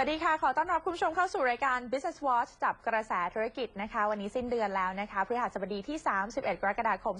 วัสดีค่ะ ขอต้อนรับคุณผู้ชมเข้าสู่รายการ Business Watch จับกระแสธุรกิจนะคะ วันนี้สิ้นเดือนแล้วนะคะพฤหัสบดีที่ 31 กรกฎาคม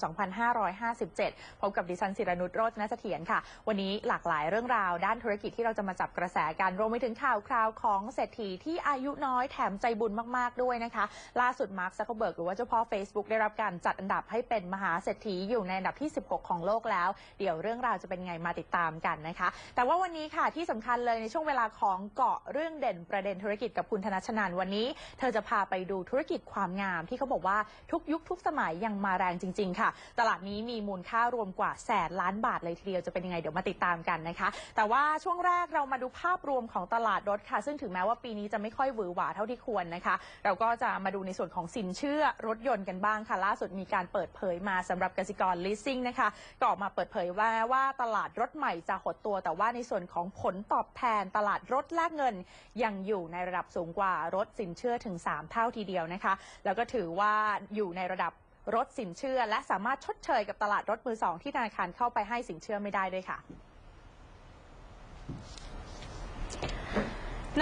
2557 พบกับดิฉันศิรนุชโรจนเสถียรค่ะ วันนี้หลากหลายเรื่องราวด้านธุรกิจที่เราจะมาจับกระแสกันรวมไปถึงข่าวคราวของเศรษฐีที่อายุน้อยแถมใจบุญมากๆด้วยนะคะ ล่าสุดมาร์คซักเคเบิร์กหรือว่าเจ้าพ่อ Facebook ได้รับการจัดอันดับให้เป็นมหาเศรษฐีอยู่ในอันดับที่ 16 ของโลกแล้ว เดี๋ยวเรื่องราวจะเป็นไงมาติดตามกันนะคะ แต่ว่าวันนี้ค่ะที่สำคัญเลยในช่วงเวลาของเกาะเรื่องเด่นประเด็นธุรกิจกับคุณธนชนานวันนี้ เธอจะพาไปดูธุรกิจความงาม ที่เขาบอกว่าทุกยุคทุกสมัยยังมาแรงจริง ๆ ค่ะ ตลาดนี้มีมูลค่ารวมกว่าแสนล้านบาทเลยทีเดียวจะเป็นยังไงเดี๋ยวมาติดตามกันนะคะ แต่ว่าช่วงแรกเรามาดูภาพรวมของตลาดรถค่ะ ซึ่งถึงแม้ว่าปีนี้จะไม่ค่อยหวือหวาเท่าที่ควรนะคะ เราก็จะมาดูในส่วนของสินเชื่อรถยนต์กันบ้างค่ะ ล่าสุดมีการเปิดเผยมาสำหรับกสิกร leasing นะคะก็ออกมาเปิดเผยว่าว่าตลาดรถใหม่จะหดตัว แต่ว่าในส่วนของผลตอบแทนตลาดรถแลกเงินยังอยู่ในระดับสูงกว่ารถสินเชื่อถึง 3 เท่าทีเดียวนะคะ แล้วก็ถือว่าอยู่ในระดับรถสินเชื่อ และสามารถชดเชยกับตลาดรถมือสองที่ธนาคารเข้าไปให้สินเชื่อไม่ได้ด้วยค่ะ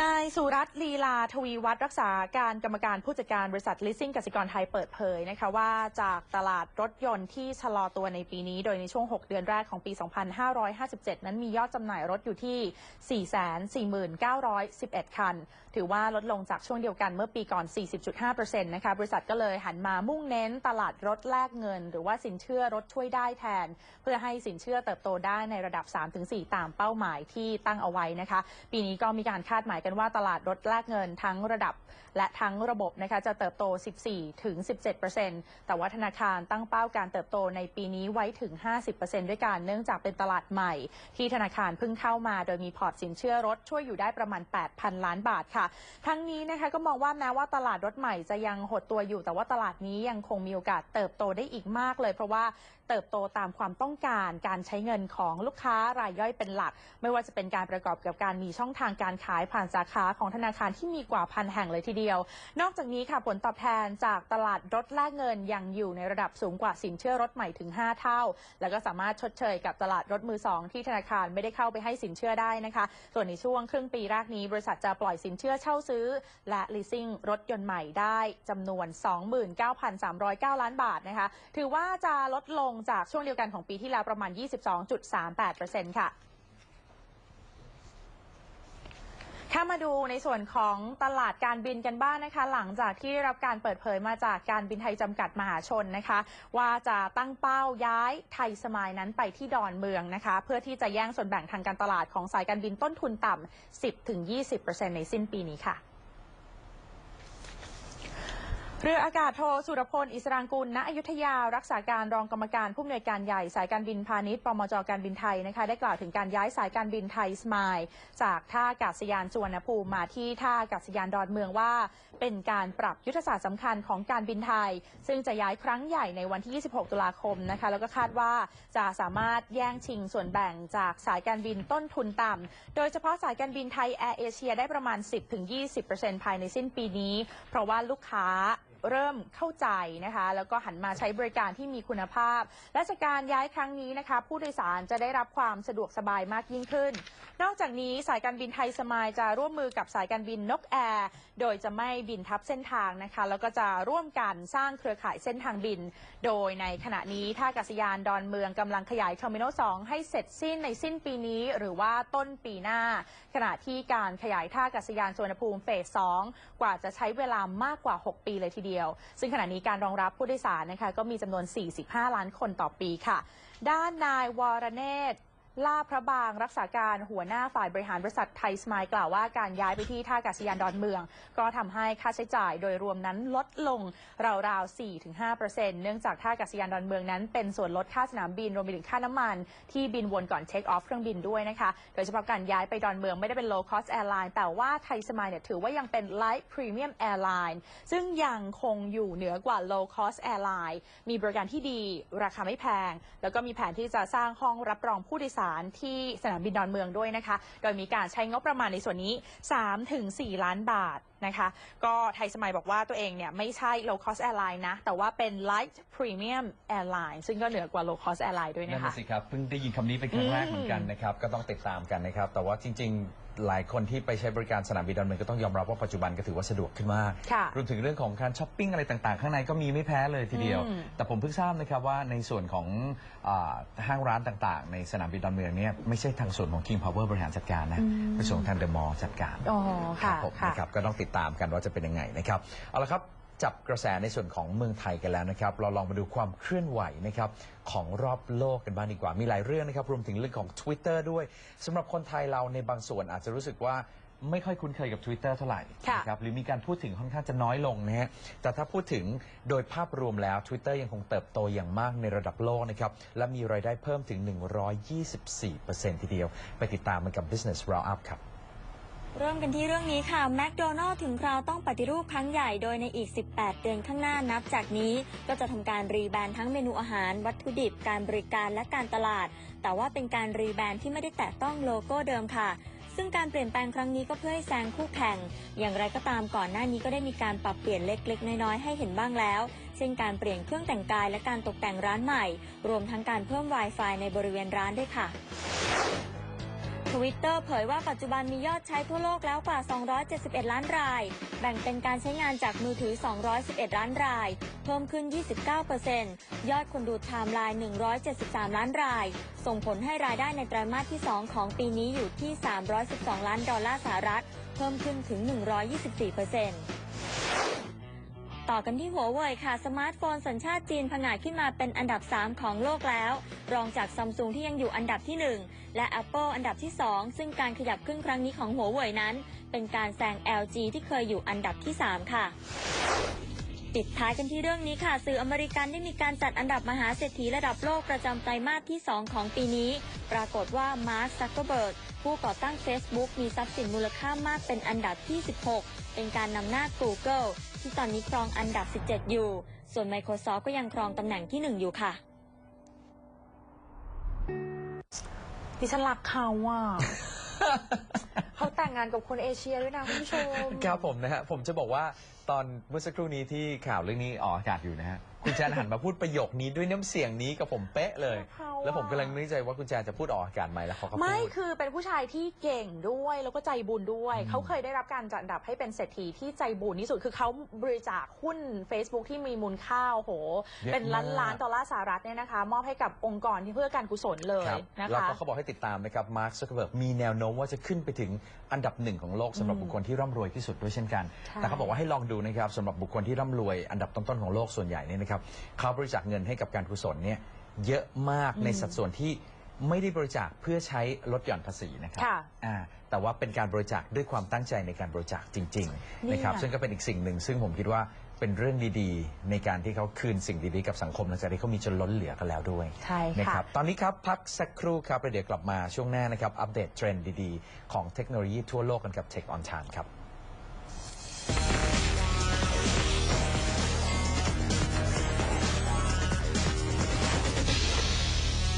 นายสุรัตน์ลีลาทวีวัฒน์รักษาการกรรมการผู้จัดการบริษัท leasing กสิกรไทยเปิดเผยนะคะว่าจากตลาดรถยนต์ที่ชะลอตัวในปีนี้ โดยในช่วง 6 เดือนแรกของปี 2557 นั้นมียอดจำหน่ายรถอยู่ที่ 449,11 คัน ถือว่าลดลงจากช่วงเดียวกันเมื่อปีก่อน 40.5%นะคะบริษัทก็เลยหันมามุ่งเน้นตลาดรถแลกเงิน หรือว่าสินเชื่อรถช่วยได้แทน เพื่อให้สินเชื่อเติบโตได้ในระดับ 3-4 ตามเป้าหมายที่ตั้งเอาไว้นะคะ ปีนี้ก็มีการคาดหมายกันว่าตลาดรถแลกเงินทั้งระดับและทั้งระบบนะคะจะเติบโต 14 ถึง 17%แต่ว่าธนาคารตั้งเป้าการเติบโตในปีนี้ไว้ถึง 50%ด้วยกันเนื่องจากเป็นตลาดใหม่ ที่ธนาคารเพิ่งเข้ามาโดยมีพอร์ตสินเชื่อรถช่วยอยู่ได้ประมาณ 8,000 ล้านบาทค่ะ ทั้งนี้นะคะก็มองว่าแม้ว่าตลาดรถใหม่จะยังหดตัวอยู่ แต่ว่าตลาดนี้ยังคงมีโอกาสเติบโตได้อีกมากเลย เพราะว่าเติบโตตามความต้องการการใช้เงินของลูกค้ารายย่อยเป็นหลัก ไม่ว่าจะเป็นการประกอบกับการมีช่องทางการขายผ่านสาขาของธนาคารที่มีกว่าพันแห่งเลยทีเดียว นอกจากนี้ค่ะผลตอบแทนจากตลาดรถแลกเงินยังอยู่ในระดับสูงกว่าสินเชื่อรถใหม่ถึง 5 เท่า แล้วก็สามารถชดเชยกับตลาดรถมือสองที่ธนาคารไม่ได้เข้าไปให้สินเชื่อได้นะคะ ส่วนในช่วงครึ่งปีแรกนี้ บริษัทจะปล่อยสินเชื่อเช่าซื้อ และ leasing รถยนต์ใหม่ได้จำนวน 29,309 ล้านบาทนะคะ ถือว่าจะลดลงจากช่วงเดียวกันของปีที่แล้วประมาณ 22.38%ค่ะ ถ้ามาดูในส่วนของตลาดการบินกันบ้างนะคะ หลังจากที่ได้รับการเปิดเผยมาจากการบินไทยจำกัดมหาชนนะคะ ว่าจะตั้งเป้าย้ายไทยสมายนั้นไปที่ดอนเมืองนะคะ เพื่อที่จะแย่งส่วนแบ่งทางการตลาดของสายการบินต้นทุนต่ำ 10-20%ในสิ้นปีนี้ค่ะ เรืออากาศโทสุรพล อิสรางกุล ณ อยุธยา รักษาการรองกรรมการผู้อำนวยการใหญ่สายการบินพาณิชย์ ปมจการบินไทยนะคะ ได้กล่าวถึงการย้ายสายการบินไทยสมายจากท่าอากาศยานสุวรรณภูมิมาที่ท่าอากาศยานดอนเมืองว่า เป็นการปรับยุทธศาสตร์สำคัญของการบินไทย ซึ่งจะย้ายครั้งใหญ่ในวันที่ 26 ตุลาคมนะคะ แล้วก็คาดว่าจะสามารถแย่งชิงส่วนแบ่งจากสายการบินต้นทุนต่ำ โดยเฉพาะสายการบินไทยแอร์เอเชียได้ประมาณ 10-20%ภายในสิ้นปีนี้ เพราะว่าลูกค้า เริ่มเข้าใจนะคะ แล้วก็หันมาใช้บริการที่มีคุณภาพ และจากการย้ายครั้งนี้นะคะ ผู้โดยสารจะได้รับความสะดวกสบายมากยิ่งขึ้น นอกจากนี้สายการบินไทยสมายจะร่วมมือกับสายการบินนกแอร์โดยจะไม่บินทับเส้นทางนะคะ แล้วก็จะร่วมกันสร้างเครือข่ายเส้นทางบิน โดยในขณะนี้ท่าอากาศยานดอนเมืองกำลังขยายเทอร์มินอล2ให้เสร็จสิ้นในสิ้นปีนี้ หรือว่าต้นปีหน้า ขณะที่การขยายท่าอากาศยานสุวรรณภูมิเฟส2กว่าจะใช้เวลามากกว่า 6 ปีเลยทีเดียวซึ่งขณะนี้การรองรับผู้โดยสารนะคะก็มีจำนวน 45 ล้านคนต่อปีค่ะ ด้านนายวรเนศ ลาพระบางรักษาการหัวหน้าฝ่ายบริหารบริษัทไทยสมายกล่าวว่าการย้ายไปที่ท่าอากาศยานดอนเมือง ก็ทำให้ค่าใช้จ่ายโดยรวมนั้นลดลงราวๆ 4-5%เนื่องจากท่าอากาศยานดอนเมืองนั้นเป็นส่วนลดค่าสนามบินรวมไปถึงค่าน้ำมัน ที่บินวนก่อนเช็คออฟเครื่องบินด้วยนะคะ โดยเฉพาะการย้ายไปดอนเมืองไม่ได้เป็น low cost airline แต่ว่าไทยสมายเนี่ยถือว่ายังเป็น light premium airline ซึ่งยังคงอยู่เหนือกว่า low cost airline มีบริการที่ดี ราคาไม่แพง แล้วก็มีแผนที่จะสร้างห้องรับรองผู้โดยสารที่สนามบินดอนเมืองด้วยนะคะ โดยมีการใช้งบประมาณในส่วนนี้ 3-4 ล้านบาทนะคะ ก็ไทยสมัยบอกว่าตัวเองเนี่ยไม่ใช่ low cost airline นะ แต่ว่าเป็น light premium airline ซึ่งก็เหนือกว่า low cost airline ด้วยนะคะนั่นสิครับ เพิ่งได้ยินคำนี้เป็นครั้งแรกเหมือนกันนะครับ ก็ต้องติดตามกันนะครับ แต่ว่าจริง ๆ หลายคนที่ไปใช้บริการสนามบินดอนเมืองก็ต้องยอมรับว่าปัจจุบันก็ถือว่าสะดวกขึ้นมาก ค่ะรวมถึงเรื่องของการช้อปปิ้งอะไรต่างๆ ข้างในก็มีไม่แพ้เลยทีเดียว อืม แต่ผมเพิ่งทราบนะครับว่าในส่วนของอาห้างร้านต่างๆ ในสนามบินดอนเมืองเนี่ยไม่ใช่ทางส่วนของ King Power บริหารจัดการนะเป็นส่วนของทางเดอะมอลล์จัดการ อ๋อครัค่ะบผมค่ะนะครับก็ต้องติดตามกันว่าจะเป็นยังไงนะครับเอาละครับ จับกระแสในส่วนของเมืองไทยกันแล้วนะครับ เราลองมาดูความเคลื่อนไหวนะครับของรอบโลกกันบ้างดีกว่า มีหลายเรื่องนะครับ รวมถึงเรื่องของ Twitter ด้วยสำหรับคนไทยเราในบางส่วนอาจจะรู้สึกว่าไม่ค่อยคุ้นเคยกับ Twitter เท่าไหร่ค่ะนะครับหรือมีการพูดถึงค่อนข้างจะน้อยลงนะฮะแต่ถ้าพูดถึงโดยภาพรวมแล้ว Twitter ยังคงเติบโตอย่างมากในระดับโลกนะครับและมีรายได้เพิ่มถึง 124%ทีเดียว ไปติดตามมันกับ Business Roundup ครับ เริ่มกันที่เรื่องนี้ค่ะแมคโดนัลล์ถึงคราวต้องปฏิรูปครั้งใหญ่โดยในอีก 18 เดือนข้างหน้านับจากนี้ ก็จะทำการรีแบรนด์ทั้งเมนูอาหาร วัตถุดิบ การบริการและการตลาด แต่ว่าเป็นการรีแบรนด์ที่ไม่ได้แตะต้องโลโก้เดิมค่ะซึ่งการเปลี่ยนแปลงครั้งนี้ก็เพื่อให้แซงคู่แข่ง อย่างไรก็ตามก่อนหน้านี้ก็ได้มีการปรับเปลี่ยนเล็กๆ น้อยๆ ให้เห็นบ้างแล้ว เช่นการเปลี่ยนเครื่องแต่งกายและการตกแต่งร้านใหม่ รวมทั้งการเพิ่ม Wi-Fi ในบริเวณร้านด้วยค่ะ วิตเตอร์เผยว่าปัจจุบันมียอดใช้ทั่วโลกแล้วกว่า 271 ล้านราย แบ่งเป็นการใช้งานจากมือถือ 211 ล้านราย เพิ่มขึ้น 29%ยอดคนดูไทม์ไลน์ 173 ล้านราย ส่งผลให้รายได้ในไตรมาสที่ 2 ของปีนี้อยู่ที่ 312 ล้านดอลลาร์สหรัฐ เพิ่มขึ้นถึง 124% ต่อกันที่หัวเว่ยค่ะ สมาร์ทโฟนสัญชาติจีนผงาดขึ้นมาเป็นอันดับ 3 ของโลกแล้ว รองจากซัมซุงที่ยังอยู่อันดับที่ 1 และ Apple อันดับที่ 2 ซึ่งการขยับขึ้นครั้งนี้ของหัวเว่ยนั้น เป็นการแซง LG ที่เคยอยู่อันดับที่ 3 ค่ะ ปิดท้ายกันที่เรื่องนี้ค่ะ สื่ออเมริกันได้มีการจัดอันดับมหาเศรษฐีระดับโลกประจำไตรมาสที่ 2 ของปีนี้ ปรากฏว่ามาร์คซักเกอร์เบิร์กผู้ก่อตั้ง Facebook มีทรัพย์สินมูลค่ามากเป็นอันดับที่ 16 เป็นการนำหน้า Google ที่ตอนนี้ครองอันดับ 17 อยู่ ส่วน Microsoft ก็ยังครองตำแหน่งที่ 1 อยู่ค่ะ ดิฉันรักเขาอะ เขาแต่งงานกับคนเอเชียด้วยนะคุณผู้ชม ครับผมนะฮะผมจะบอกว่า ตอนเมื่อสักครู่นี้ที่ข่าวเรื่องนี้ออกอากาศอยู่นะฮะ คุณแจนหันมาพูดประโยคนี้ด้วยน้ำเสียงนี้กับผมเป๊ะเลย เขาอะ แล้วผมกำลังนึกใจว่าคุณแจนจะพูดออกอากาศไหมแล้วเขาก็พูไม่ดคือเป็นผู้ชายที่เก่งด้วยแล้วก็ใจบุญด้วยเขาเคยได้รับการจัดอันดับให้เป็นเศรษฐีที่ใจบุญที่สุดคือเขาบริจาคหุ้น Facebook ที่มีมูลค่าโอ้โหเยอะเป็นล้านมากล้านดอลลาร์สหรัฐเนี่ยนะคะ มอบให้กับองค์กรที่เพื่อการกุศลเลยครับนะแล้วคะ ก็เขาบอกให้ติดตามนะครับ มาร์คซักเกอร์เบิร์กมีแนวโน้มว่าจะขึ้นไปถึงอันดับหนึ่งของโลกสำหรับอืมบุคคลที่ร่ำรวยที่สุดด้วยเช่นกัน ใช่ แต่เขาบอกว่าให้ลองดูนะครับสำหรับบุคคลที่ร่ำรวยอันดับต้นๆของโลกส่วนใหญ่เนี่ยนะครับเขาบริจาคเงินให้กับการกุศลเนี่ยเยอะมากในสัดส่วนที่ไม่ได้บริจาคเพื่อใช้ลดหย่อนภาษีนะครับค่ะอ่าแต่ว่าเป็นการบริจาคด้วยความตั้งใจในการบริจาคจริงๆนะครับเนี่ย ซึ่งก็เป็นอีกสิ่งหนึ่ง ซึ่งผมคิดว่าเป็นเรื่องดีๆ ในการที่เขาคืนสิ่งดีๆ กับสังคมหลังจากที่เขามีจนล้นเหลือกันแล้วด้วย ใช่นะค่ะครับตอนนี้ครับ พักสักครู่ครับแล้วเดี๋ยวกลับมาช่วงหน้านะครับ อัปเดตเทรนด์ดีๆ ของเทคโนโลยีทั่วโลกกันกับ Tech on Time ครับ